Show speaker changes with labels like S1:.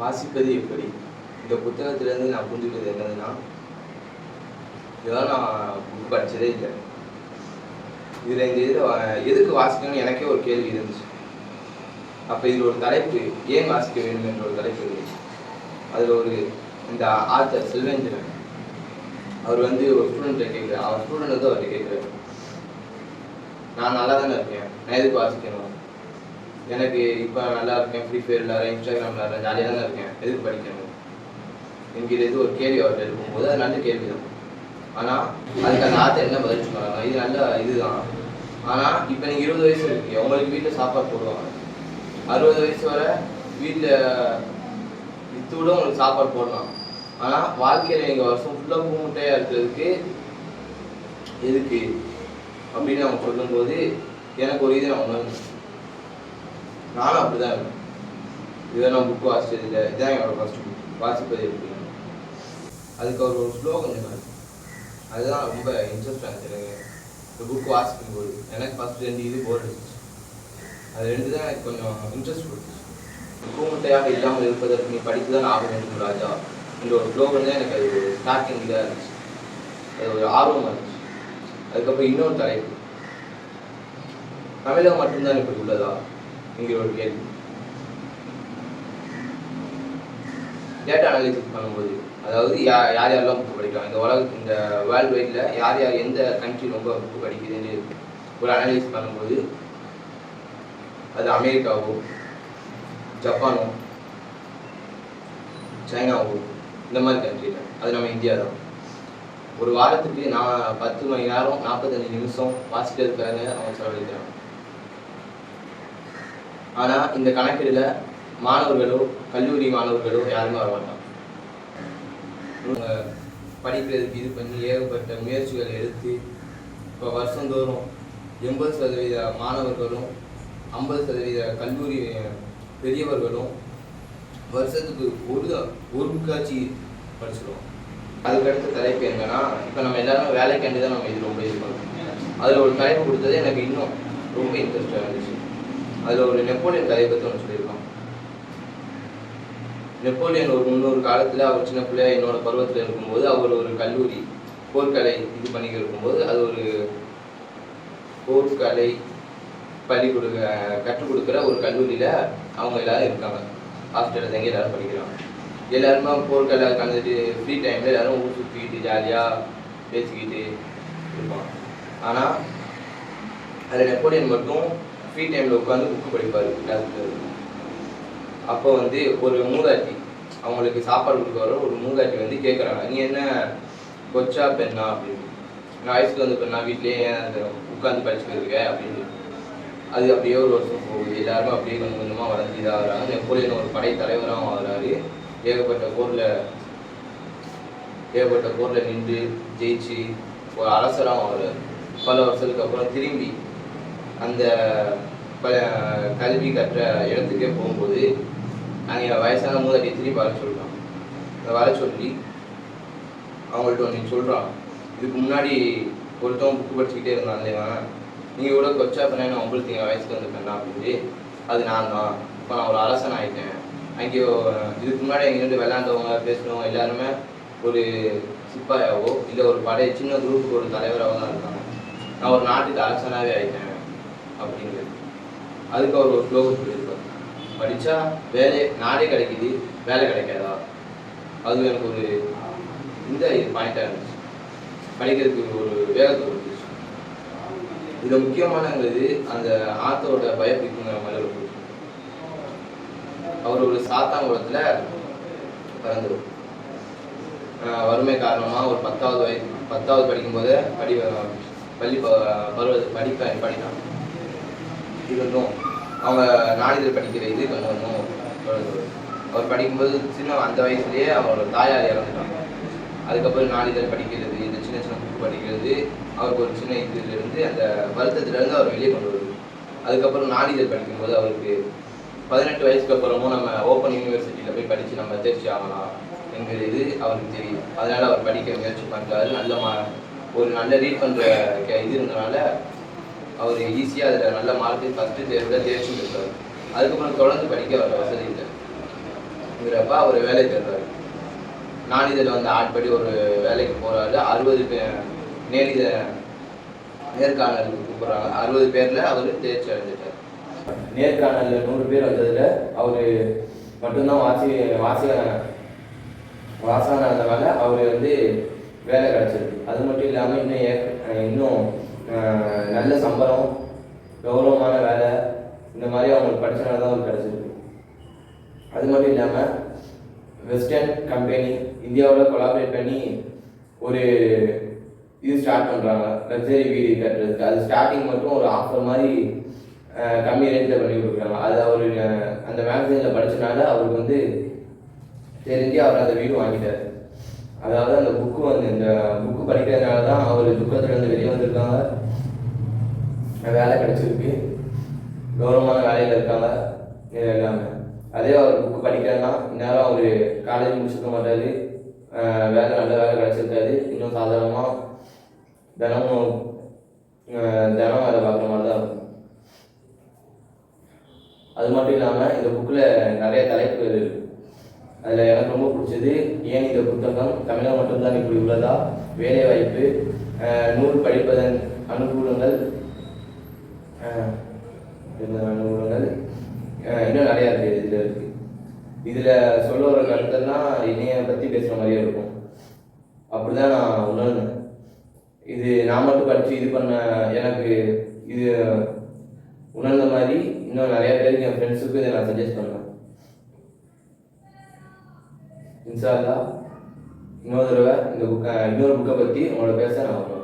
S1: வாசிப்பது எப்படி? இந்த புத்தகத்திலேருந்து நான் புரிஞ்சுக்கிறது என்னதுன்னா இதெல்லாம் நான் புக் படிச்சதே இல்லை. இதில் இந்த இதில் எதுக்கு வாசிக்கணும்னு எனக்கே ஒரு கேள்வி இருந்துச்சு. அப்போ இதில் ஒரு தலைப்பு ஏன் வாசிக்க வேண்டும் என்ற ஒரு தலைப்பு இருந்துச்சு. அதில் ஒரு இந்த ஆத்தர் செல்வேந்திரன் அவர் வந்து ஒரு ஸ்டூடெண்ட்டை கேட்குறாரு. அவர் ஸ்டூடெண்ட் வந்து அவர்கிட்ட கேட்குறாரு. நான் நல்லா தானே இருக்கேன். நான் எதுக்கு வாசிக்கணும்? எனக்கு இப்போ நல்லா இருக்கேன். ஃப்ரீ ஃபயர் விளாட்றேன் இன்ஸ்டாகிராம் விளாட்றேன் ஜாலியாக தானே இருக்கேன். எதுக்கு படிக்கணும்? எனக்கு இது ஒரு கேள்வி அவர்கிட்ட இருக்கும்போது அது நல்ல கேள்வி தான் ஆனால் அதுக்கு அந்த ஆத்த என்ன பதில் சொன்னாங்க இது நல்ல இதுதான். ஆனால் இப்போ நீங்கள் இருபது வயசு இருக்கு உங்களுக்கு வீட்டில் சாப்பாடு போடுவாங்க. அறுபது வயசு வரை வீட்டில் வித்து விட உங்களுக்கு சாப்பாடு போடலாம். ஆனால் வாழ்க்கையில் நீங்கள் வருஷம் ஃபுல்லாக பூமுட்டையாக இருக்கிறதுக்கு எதுக்கு? அப்படின்னு அவங்க சொல்லும்போது எனக்கு ஒரு இது நான் உணர்ந்தேன். நானும் அப்படிதான் இருக்கேன் இதை நான் புக் வாசிச்சது இல்லை இதான் என்னோட ஃபர்ஸ்ட் புக் வாசிப்பது எப்படி? அதுக்கு அவர் ஒரு ஸ்லோகம் சொன்னார் அதுதான் ரொம்ப இன்ட்ரெஸ்டாக இருந்துச்சு எனக்கு. இந்த புக் வாசிக்கும் போது எனக்கு ஃபர்ஸ்ட் ரெண்டு இது போர் இருந்துச்சு அது ரெண்டு தான் எனக்கு கொஞ்சம் இன்ட்ரெஸ்ட் கொடுத்துச்சு. கூமுட்டையாக இல்லாமல் இருப்பதற்கு நீ படித்து தான் ஆக வேண்டும் ராஜா. என்ற ஒரு ஸ்லோகம் தான் எனக்கு அது ஸ்டார்டிங் இதாக இருந்துச்சு. அது ஒரு ஆர்வமாக இருந்துச்சு அதுக்கப்புறம் இன்னொரு தலைப்பு. தமிழகம் மட்டும்தான் இப்படி உள்ளதா? என்கிற ஒரு கேள்வி. டேட்டா அனலிசிஸ் பண்ணும்போது அதாவது யா யார் யாரெல்லாம் புக்கு படிக்கலாம்? இந்த உலக இந்த வேர்ல்டு வைடில் யார் யார் எந்த கண்ட்ரி ரொம்ப புக்கு படிக்குதுன்னு ஒரு அனலைஸ் பண்ணும்போது அது அமெரிக்காவோ ஜப்பானோ சைனாவோ இந்த மாதிரி கண்ட்ரியில் அது நம்ம இந்தியா தான் ஒரு வாரத்துக்கு நான் பத்து மணி நேரம் நாற்பத்தஞ்சு நிமிஷம் வாசிக்கிறதுக்காக அவன் செலவழிக்கிறான் ஆனா இந்த கணக்கெடுல மாணவர்களோ கல்லூரி மாணவர்களோ யாருமே வர மாட்டாங்க. படிக்கிறதுக்கு இது பண்ணி ஏகப்பட்ட முயற்சிகளை எடுத்து இப்போ வருஷந்தோறும் எண்பது சதவீத மாணவர்களும் ஐம்பது சதவீத கல்லூரி பெரியவர்களும் வருஷத்துக்கு ஒரு ஒரு புக்காச்சு படிச்சிடுவோம் அதுக்கடுத்த தலைப்பு என்னன்னா இப்போ நம்ம எல்லாரும் வேலைக்காண்டி தான் நம்ம இது ரொம்ப இது பண்ணுறோம் அதில் ஒரு தலைப்பு கொடுத்தது எனக்கு இன்னும் ரொம்ப இன்ட்ரெஸ்டாக இருந்துச்சு. அதில் ஒரு நெப்போலியன் கதையை பற்றி ஒன்று சொல்லியிருக்கோம் நெப்போலியன் ஒரு முந்நூறு காலத்தில் அவர் சின்ன பிள்ளையா என்னோட பருவத்தில் இருக்கும்போது அவர் ஒரு கல்லூரி போர்க்கலை இது பண்ணி இருக்கும்போது அது ஒரு போர்க்கலை பள்ளி கொடுக்க கற்றுக் கொடுக்குற ஒரு கல்லூரியில் அவங்க எல்லாரும் இருக்காங்க. ஹாஸ்டலில் தங்கி எல்லாரும் படிக்கிறாங்க. எல்லாருமே போர்க்கலை கலந்துட்டு ஃப்ரீ டைமில் எல்லாரும் ஊர் சுற்றிக்கிட்டு ஜாலியாக பேசிக்கிட்டு இருப்பான் ஆனால் அதில் நெப்போலியன் மட்டும் ஃப்ரீ டைமில் உட்காந்து புக்கு படிப்பார் கிளாஸில் அப்போ வந்து ஒரு மூதாட்டி அவங்களுக்கு சாப்பாடு கொடுக்க வர ஒரு மூதாட்டி வந்து கேட்குறாங்க நீ என்ன கொச்சா பெண்ணா? அப்படின்னு. நான் வயசுக்கு வந்து பெண்ணா வீட்லேயே ஏன் அந்த உட்காந்து படிச்சுட்டு அப்படின்னு. அது அப்படியே ஒரு வருஷம் போகுது. எல்லாருமே அப்படியே கொஞ்சம் கொஞ்சமாக வளர்ந்து இதாக நெப்போலியன் ஒரு படை தலைவராகவும் ஆகிறாரு. ஏகப்பட்ட போரில் ஏகப்பட்ட போரில் நின்று ஜெயிச்சு ஒரு அரசராக ஆகுறாரு பல வருஷத்துக்கு அப்புறம் திரும்பி அந்த ப கல்வி கற்ற இடத்துக்கே போகும்போது அங்கே வயசான மூதாட்டி திரும்பி வர சொல்கிறான் வர சொல்லி அவங்கள்ட்ட ஒன்று சொல்கிறான் இதுக்கு முன்னாடி ஒருத்தவங்க புக்கு படிச்சுக்கிட்டே இருந்தான் நீங்கள் கூட கொச்சா பண்ண உங்களுக்கு என் வயசுக்கு வந்து பண்ணா அப்படின்னு அது நான் தான் இப்போ நான் ஒரு அரசன் ஆகிட்டேன் அங்கேயோ இதுக்கு முன்னாடி எங்கேருந்து விளையாண்டவங்க பேசினவங்க எல்லாருமே ஒரு சிப்பாயாவோ இல்லை ஒரு படை சின்ன குரூப்புக்கு ஒரு தலைவராகவோ தான் இருக்காங்க. நான் ஒரு நாட்டுக்கு அரசனாகவே ஆகிட்டேன் அப்படிங்கிறது. அதுக்கு அவர் ஒரு ஸ்லோகம் சொல்லியிருப்பார். படித்தா வேலை நாடே கிடைக்குது வேலை கிடைக்காதா? அது எனக்கு ஒரு இந்த பாயிண்டாக இருந்துச்சு. படிக்கிறதுக்கு ஒரு வேகத்தை கொடுத்துச்சு இதில் முக்கியமானது அந்த ஆத்தோட புத்தகம். அவர் ஒரு சாத்தாங்குளத்தில் பிறந்தவர். வறுமை காரணமாக ஒரு பத்தாவது வயசு பத்தாவது படிக்கும்போது படி பள்ளி ப- பருவ படிப்பை படித்தான். இருந்தும் அவங்க நாளிதழ் படிக்கிற இது கொஞ்சம் கொஞ்சம் அவர் படிக்கும்போது சின்ன அந்த வயசுலயே அவரோட தாயார் இறந்துட்டாங்க அதுக்கப்புறம் நாளிதழ் படிக்கிறது இந்த சின்ன சின்ன புக்கு படிக்கிறது அவருக்கு ஒரு சின்ன இதுல இருந்து அந்த வருத்தத்துல இருந்து அவர் வெளியே கொண்டு வருது. அதுக்கப்புறம் நாளிதழ் படிக்கும்போது அவருக்கு பதினெட்டு வயசுக்கு அப்புறமும் நம்ம ஓப்பன் யூனிவர்சிட்டியில் போய் படித்து நம்ம தேர்ச்சி ஆகலாம் என்கிற இது அவருக்கு தெரியும். அதனால் அவர் படிக்க முயற்சி பண்ணுறாரு நல்ல மா ஒரு நல்ல ரீட் பண்ணுற இது இருந்தனால அவர் ஈஸியாக அதில் நல்ல மார்க்கு ஃபஸ்ட்டு தேர்வில் தேர்ச்சி பெற்றார். அதுக்கப்புறம் தொடர்ந்து படிக்க வர வசதி இல்லைங்கிறப்ப அவர் வேலை தேடுறாரு. நாளிதழ் வந்து ஆட்படி ஒரு வேலைக்கு போகிறாரு அறுபது பேர் நேரித நேர்காணலுக்கு கூப்பிட்றாங்க. அறுபது பேரில் அவர் தேர்ச்சி அடைஞ்சிட்டார். நேர்காணலில் நூறு பேர் வந்ததில் அவர் மட்டும்தான் வாசி வாசி வாசகனானதுனால அவர் வந்து வேலை கிடச்சிருக்கு. அது மட்டும் இல்லாமல் இன்னும் இன்னும் நல்ல சம்பளம் கௌரவமான வேலை இந்த மாதிரி அவங்களுக்கு படித்தனால தான் அவர் கிடச்சிருக்கு. அது மட்டும் இல்லாமல் வெஸ்டர்ன் கம்பெனி இந்தியாவில் கொலாபரேட் பண்ணி ஒரு இது ஸ்டார்ட் பண்ணுறாங்க லக்ஸரி வீடு கட்டுறதுக்கு. அது ஸ்டார்டிங் மட்டும் ஒரு ஆஃபர் மாதிரி கம்மி ரேட்டில் பண்ணி கொடுக்குறாங்க அது அவர் அந்த மேகசினில் படித்தனால அவருக்கு வந்து தெரிஞ்சு அவர் அந்த வீடு வாங்கிட்டார். அதாவது அந்த புக்கு வந்து இந்த புக்கு படிக்கிறதுனால தான் அவர் துக்கத்துலேருந்து வெளியே வந்திருக்காங்க. வேலை கிடச்சிருக்கு. கௌரவமான வேலையில் இருக்காங்க. இது எல்லாமே. அதே அவர் புக்கு படிக்கிறேன்னா இந்நேரம் அவர் காலேஜ் முடிச்சிருக்க மாட்டாரு. வேலை நல்ல வேலை கிடச்சிருக்காரு இன்னும் சாதாரணமாக தினமும் தினம் வேலை பார்க்குற மாதிரி தான் இருக்கும். அது மட்டும் இல்லாமல் இந்த புக்கில் நிறைய தலைப்புகள் இருக்கு. அதில் எனக்கு ரொம்ப பிடிச்சது ஏன் இந்த புத்தகம் தமிழகம் மட்டும்தான் இப்படி உள்ளதா? வேலைவாய்ப்பு அஹ் நூல் படிப்பதன் அனுகூலங்கள் அனுகூலங்கள்? இன்னும் நிறையா இருக்குது இதில் இருக்குது இதில் சொல்ல வர கருத்தெல்லாம் என்னைய பற்றி பேசுகிற மாதிரியே இருக்கும். அப்படி தான் நான் உணர்ந்தேன். இது நான் மட்டும் படித்து இது பண்ண எனக்கு இது உணர்ந்த மாதிரி இன்னும் நிறைய பேருக்கு என் ஃப்ரெண்ட்ஸுக்கும் இதை நான் சஜஸ்ட் பண்ணுவேன் இன்ஷா இன்னொரு தடவை இந்த புக்கை இன்னொரு புக்கை பற்றி உங்களோட பேச நான் வருவேன்